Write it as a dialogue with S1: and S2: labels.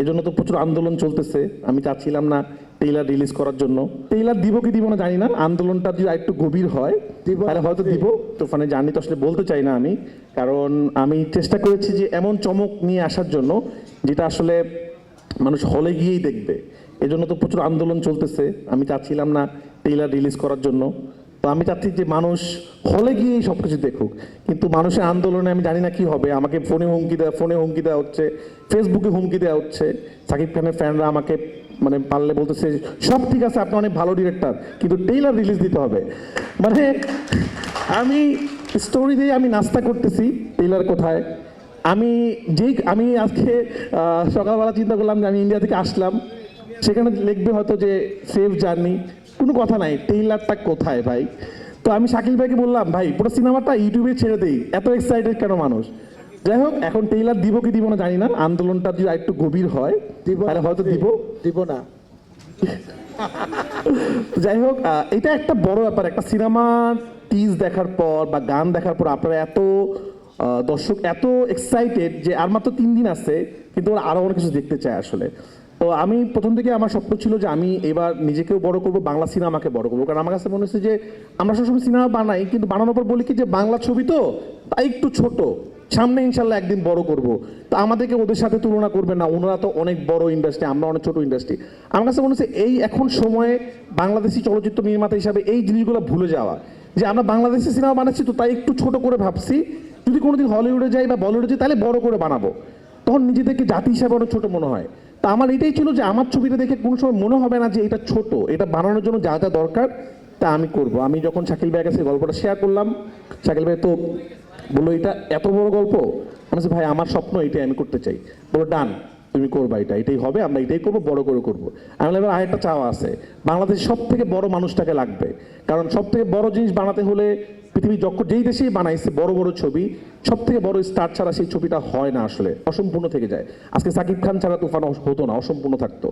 S1: এজন্য তো প্রচুর আন্দোলন চলতেছে। আমি চাচ্ছিলাম না টেইলার রিলিজ করার জন্য। টেইলার দিব কি দিব না জানি না। আন্দোলনটা যদি একটু গভীর হয় তাহলে হয়তো দিব। তুফানে জানি তো আসলে বলতে চাই না আমি। কারণ আমি চেষ্টা করেছি যে এমন চমক নিয়ে আসার জন্য যেটা আসলে মানুষ হলে গিয়েই দেখবে। এজন্য তো প্রচুর আন্দোলন চলতেছে। আমি চাচ্ছিলাম না টেইলার রিলিজ করার জন্য। তো আমি চাচ্ছি যে মানুষ হলে গিয়েই সব কিছু দেখুক। কিন্তু মানুষের আন্দোলনে আমি জানি না কি হবে। আমাকে ফোনে হুমকি দেওয়া ফোনে হুমকি দেওয়া হচ্ছে। ফেসবুকে হুমকি দেওয়া হচ্ছে। সাকিব খানের ফ্যানরা আমাকে মানে পারলে বলতেছে, সব ঠিক আছে, আপনি অনেক ভালো ডিরেক্টর কিন্তু টেইলার রিলিজ দিতে হবে। মানে আমি স্টোরি দিয়ে আমি নাস্তা করতেছি টেইলার কোথায়। আমি যেই, আমি আজকে সকালবেলা চিন্তা করলাম যে আমি ইন্ডিয়া থেকে আসলাম। সেখানে লিখবে হয়তো যে সেফ জার্নি কোনো কথা নাই টেইলারটা কোথায় ভাই? তো আমি শাকিল ভাইকে বললাম ভাই পুরো সিনেমাটা ইউটিউবে ছেড়ে দেই এত এক্সাইটেড কেন মানুষ? যাই হোক এখন টেইলার দিব কি দিব না জানি না আন্দোলনটা যদি একটু গভীর হয় তাহলে হয়তো দিব।
S2: দিব না।
S1: যাই হোক এটা একটা বড় ব্যাপার একটা সিনেমা টিজ দেখার পর বা গান দেখার পর আপনারা এত দর্শক এত এক্সাইটেড যে আর মাত্র তিন দিন আছে কিন্তু ওরা আরও অনেক কিছু দেখতে চায় আসলে। তো আমি প্রথম থেকে আমার স্বপ্ন ছিল যে আমি এবার নিজেকেও বড় করব, বাংলা সিনেমাকে বড় করব। কারণ আমার কাছে মনে হচ্ছে যে আমরা সবসময় সিনেমা বানাই, কিন্তু বানানোর পর বলি কি যে বাংলা ছবি তো তাই একটু ছোট, সামনে ইনশাল্লাহ একদিন বড় করব। তো আমাদেরকে ওদের সাথে তুলনা করবে না, ওনারা তো অনেক বড় ইন্ডাস্ট্রি আমরা অনেক ছোট ইন্ডাস্ট্রি আমার কাছে মনে হচ্ছে এই এখন সময়ে বাংলাদেশি চলচ্চিত্র নির্মাতা হিসাবে এই জিনিসগুলো ভুলে যাওয়া। যে আমরা বাংলাদেশি সিনেমা বানাচ্ছি তো তাই একটু ছোট করে ভাবছি, যদি কোনোদিন হলিউডে যাই বা বলিউডে যাই তাহলে বড় করে বানাবো। তখন নিজেদেরকে জাতি হিসাবে অনেক ছোট মনে হয়। তা আমার এটাই ছিল যে আমার ছবিটা দেখে কোনো সময় মনে হবে না যে এটা ছোট, এটা বানানোর জন্য যা যা দরকার তা আমি করব। আমি যখন শাকিল ভাইয়ের কাছে গল্পটা শেয়ার করলাম, শাকিল ভাই তো বলল, এটা এত বড় গল্প? আমি ভাই, আমার স্বপ্ন এটাই, আমি করতে চাই। বলো ডান তুমি করবা এটা এটাই হবে আমরা এটাই করব বড় করে করব। আমি বললাম, এবার আরেকটা চাওয়া আছে বাংলাদেশ সব থেকে বড় মানুষটাকে লাগবে। কারণ সব থেকে বড় জিনিস বানাতে হলে পৃথিবী যখন যেই দেশেই বানাইছে বড় বড় ছবি সব থেকে বড় স্টার ছাড়া সেই ছবিটা হয় না আসলে অসম্পূর্ণ থেকে যায়। আজকে সাকিব খান ছাড়া তুফান হতো না অসম্পূর্ণ থাকতো।